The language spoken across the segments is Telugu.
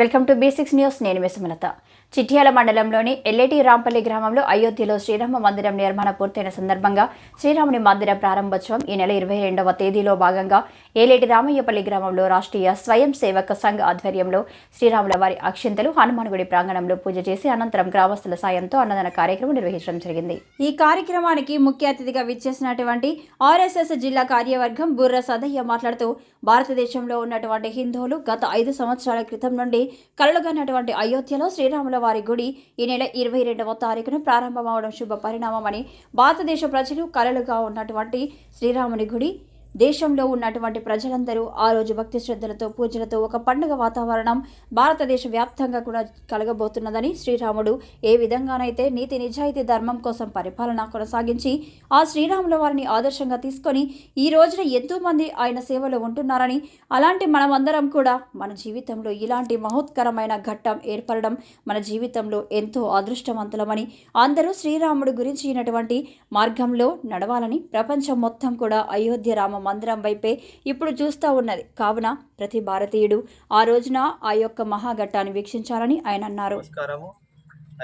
Welcome to basics news. నేను విసుమలత చిట్యాల మండలంలోని ఎల్లెటి రాంపల్లి గ్రామంలో అయోధ్యలో శ్రీరామ మందిరం నిర్మాణ పూర్తయిన సందర్భంగా శ్రీరాముని మందిర ప్రారంభోత్సవం ఈ నెల ఇరవై రెండవ తేదీలో భాగంగా ఏలేటి రామయ్యపల్లి గ్రామంలో రాష్ట్రీయ స్వయం సేవక సంఘ ఆధ్వర్యంలో శ్రీరాముల వారి అక్షింతలు హనుమాన్ గుడి ప్రాంగణంలో పూజ చేసి అనంతరం గ్రామస్తుల సాయంతో అన్నదాన కార్యక్రమం నిర్వహించడం జరిగింది. ఈ కార్యక్రమానికి ముఖ్య అతిథిగా విచ్చేసినటువంటి ఆర్ఎస్ఎస్ జిల్లా కార్యవర్గం బుర్ర సదయ్య మాట్లాడుతూ భారతదేశంలో ఉన్నటువంటి హిందువులు గత ఐదు సంవత్సరాల క్రితం నుండి కలలుగన్నటువంటి అయోధ్యలో శ్రీరాముల వారి గుడి ఈ నెల ఇరవై రెండవ తారీఖున ప్రారంభమవడం శుభ పరిణామమని భారతదేశ ప్రజలు కలలుగా ఉన్నటువంటి శ్రీరాముని గుడి దేశంలో ఉన్నటువంటి ప్రజలందరూ ఆ రోజు భక్తి శ్రద్ధలతో పూజలతో ఒక పండుగ వాతావరణం భారతదేశ వ్యాప్తంగా కూడా కలగబోతున్నదని శ్రీరాముడు ఏ విధంగానైతే నీతి నిజాయితీ ధర్మం కోసం పరిపాలన కొనసాగించి ఆ శ్రీరాముల వారిని ఆదర్శంగా తీసుకొని ఈ రోజున ఎంతోమంది ఆయన సేవలో ఉంటున్నారని అలాంటి మనమందరం కూడా మన జీవితంలో ఇలాంటి మహోత్కరమైన ఘట్టం ఏర్పడడం మన జీవితంలో ఎంతో అదృష్టవంతులమని అందరూ శ్రీరాముడు గురించినటువంటి మార్గంలో నడవాలని ప్రపంచం మొత్తం కూడా అయోధ్య రామ మందిరం వైపే ఇప్పుడు చూస్తూ ఉన్నది. కావున ప్రతి భారతీయుడు ఆ రోజున ఆ యొక్క మహాఘట్టాన్ని వీక్షించాలని ఆయన అన్నారు.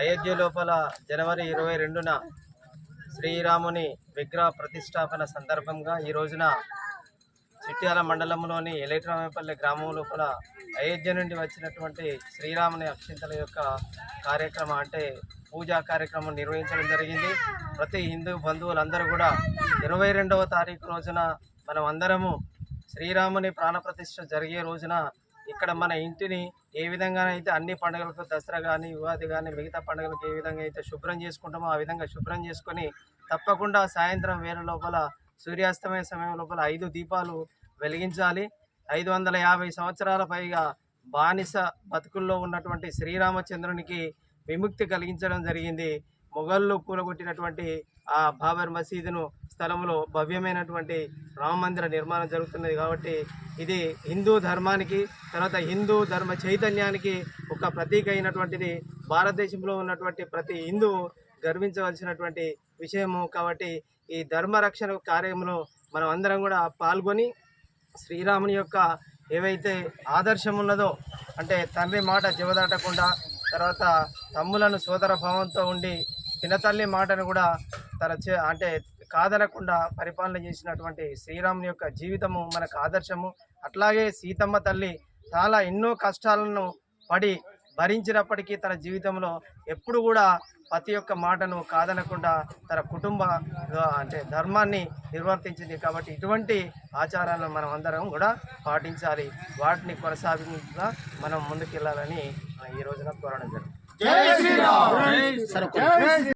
అయోధ్య లోపల జనవరి ఇరవై రెండున శ్రీరాముని విగ్రహ ప్రతిష్టాపన సందర్భంగా ఈ రోజున చిట్యాల మండలంలోని ఎలైట్రామేపల్లి గ్రామం లోపల అయోధ్య నుండి వచ్చినటువంటి శ్రీరాముని అక్షింతల యొక్క కార్యక్రమం అంటే పూజా కార్యక్రమం నిర్వహించడం జరిగింది. ప్రతి హిందూ బంధువులందరూ కూడా ఇరవై రెండవ తారీఖు రోజున మనం అందరము శ్రీరాముని ప్రాణప్రతిష్ఠ జరిగే రోజున ఇక్కడ మన ఇంటిని ఏ విధంగానైతే అన్ని పండుగలకు దసరా కానీ ఉగాది కానీ మిగతా పండుగలకు ఏ విధంగా అయితే శుభ్రం చేసుకుంటామో ఆ విధంగా శుభ్రం చేసుకొని తప్పకుండా సాయంత్రం వేల లోపల సూర్యాస్తమయ సమయం లోపల ఐదు దీపాలు వెలిగించాలి. ఐదు వందల యాభై సంవత్సరాల పైగా బానిస బతుకుల్లో ఉన్నటువంటి శ్రీరామచంద్రునికి విముక్తి కలిగించడం జరిగింది. మొఘళ్ళు కూలగొట్టినటువంటి ఆ బాబర్ మసీదును స్థలంలో భవ్యమైనటువంటి రామ మందిర నిర్మాణం జరుగుతున్నది కాబట్టి ఇది హిందూ ధర్మానికి తర్వాత హిందూ ధర్మ చైతన్యానికి ఒక ప్రతీక అయినటువంటిది భారతదేశంలో ఉన్నటువంటి ప్రతి హిందువు గర్వించవలసినటువంటి విషయము కాబట్టి ఈ ధర్మ రక్షణ కార్యంలో మనం అందరం కూడా పాల్గొని శ్రీరాముని యొక్క ఏవైతే ఆదర్శం ఉన్నదో అంటే తండ్రి మాట జవదాటకుండా తర్వాత తమ్ములను సోదర భావంతో ఉండి పినతల్లి మాటను కూడా తన చే అంటే కాదనకుండా పరిపాలన చేసినటువంటి శ్రీరాముని యొక్క జీవితము మనకు ఆదర్శము. అట్లాగే సీతమ్మ తల్లి చాలా ఎన్నో కష్టాలను పడి భరించినప్పటికీ తన జీవితంలో ఎప్పుడు కూడా పతి యొక్క మాటను కాదనకుండా తన కుటుంబ అంటే ధర్మాన్ని నిర్వర్తించింది. కాబట్టి ఇటువంటి ఆచారాలను మనం అందరం కూడా పాటించాలి. వాటిని కొనసాగించగా మనం ముందుకెళ్ళాలని ఈ రోజున కోరడం జరిగింది.